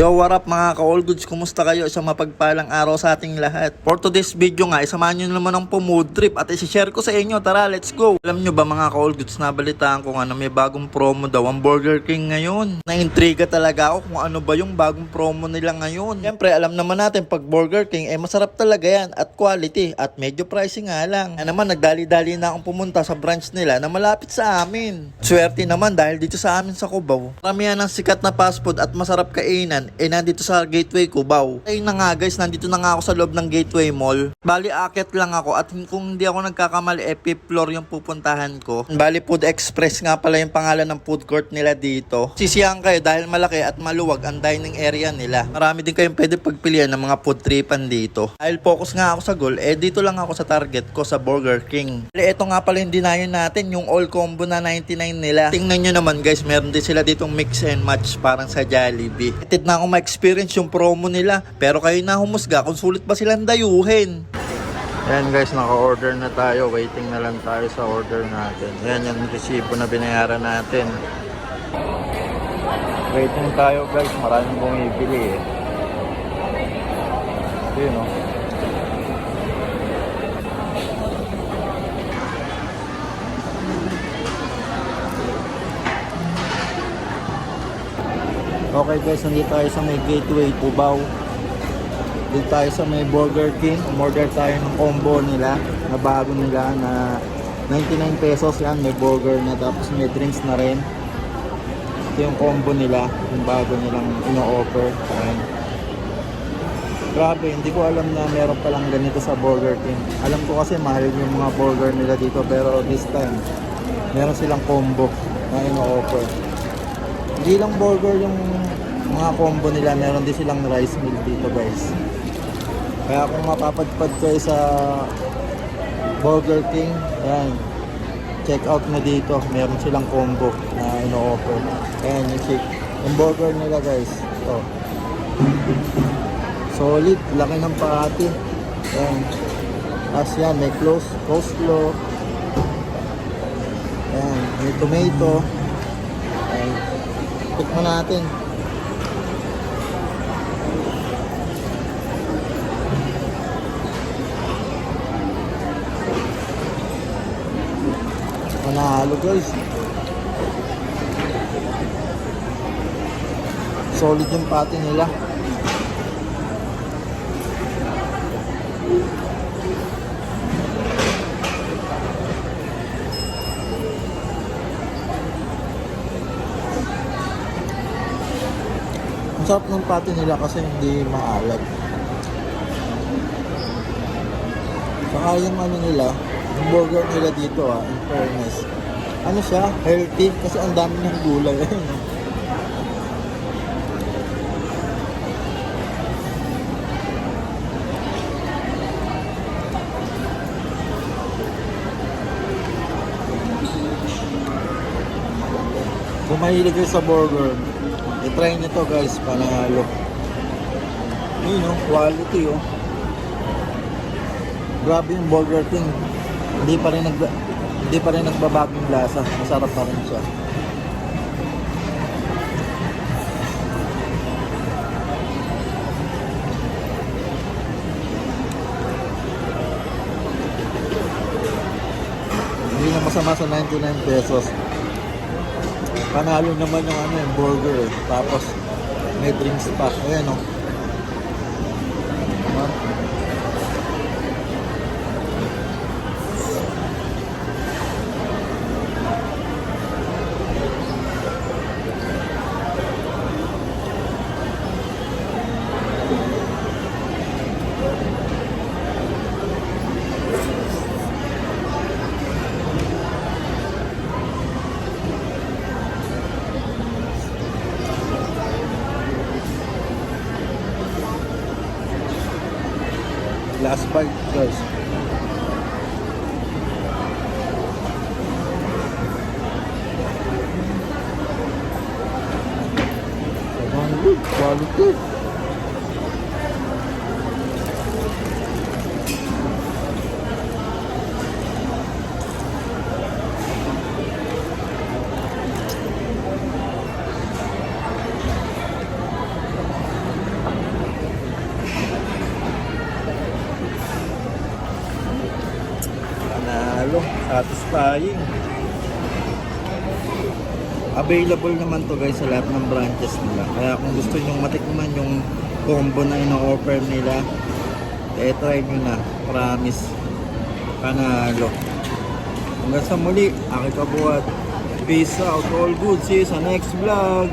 Yo, what up mga ka-all goods? Kumusta kayo? Isang mapagpalang araw sa ating lahat. For today's video nga, isamahan nyo naman ang pumood trip at isi-share ko sa inyo. Tara, let's go! Alam nyo ba mga ka-all goods, nabalitaan ko nga na may bagong promo daw ang Burger King ngayon. Naintriga talaga ako kung ano ba yung bagong promo nila ngayon. Siyempre, alam naman natin pag Burger King, eh masarap talaga yan at quality at medyo pricey nga lang. Kaya naman, nagdali-dali na akong pumunta sa branch nila na malapit sa amin. Swerte naman dahil dito sa amin sa Cubao, karamihan ng sikat na fast food at masarap kainan eh nandito sa Gateway Cubao. Ayun na nga guys, nandito na nga ako sa loob ng Gateway Mall. Bali akit lang ako at kung hindi ako nagkakamali eh fifth floor yung pupuntahan ko. Bali Food Express nga pala yung pangalan ng food court nila dito. Sisiyahan kayo dahil malaki at maluwag ang dining area nila. Marami din kayong pwede pagpilian ng mga food tripan dito. Dahil focus nga ako sa goal, eh dito lang ako sa target ko sa Burger King. Bali, ito nga pala yung dinayon natin, yung all combo na 99 nila. Tingnan nyo naman guys, meron din sila ditong mix and match parang sa Jollibee. Excited na akong ma-experience yung promo nila. Pero kayo na humusga kung sulit ba silang dayuhin. Ayan guys, naka-order na tayo. Waiting na lang tayo sa order natin. Ayan yung resibo na binayaran natin. Waiting tayo guys, maraming bumibili eh. Yun oh. Okay guys, nandito tayo sa may gateway Cubao. Dito tayo sa may Burger King. Umorder tayo ng combo nila na bago nila na 99 pesos yan. May burger na tapos may drinks na rin. Ito yung combo nila. Yung bago nilang ino-offer. Grabe, hindi ko alam na meron palang ganito sa Burger King. Alam ko kasi mahal yung mga burger nila dito pero this time meron silang combo na ino-offer. Hindi lang burger yung mga combo nila, meron din silang rice meal dito guys. Kaya kung mapapadpad kayo sa Burger King, yan, check out na dito. Meron silang combo na ino-offer. Ayan, yung, chick, yung burger nila guys. Ito. Solid, laki ng pati. Ayan. Tapos yan, may close, coleslaw. Ayan, may tomato. Tikman natin. Manalo guys. Solid yung pati nila. Sarap ng pati nila kasi hindi maalat. Saka yung ano nila, yung burger nila dito ah, in fairness. Ano siya? Healthy kasi ang dami ng gulay. Kung mahilig kayo sa burger, i-try nyo to guys, panalo. Yun oh, quality oh. Grabe yung Burger King. Hindi pa rin nag hindi pa rin nagbabago yung lasa. Masarap pa rin siya. Hindi na masama sa 99 pesos. Panalo naman yung ano yung burger eh. Tapos may drinks pa. Ayan oh. Diba? Last bite guys. Sobrang Satisfying. Available naman to guys sa lahat ng branches nila. Kaya kung gusto nyo matikman yung combo na ino-offer nila, eh try nyo na. Promise. Panalo. Hanggang sa muli, aking kabuhat. Peace out, all good. See you sa next vlog.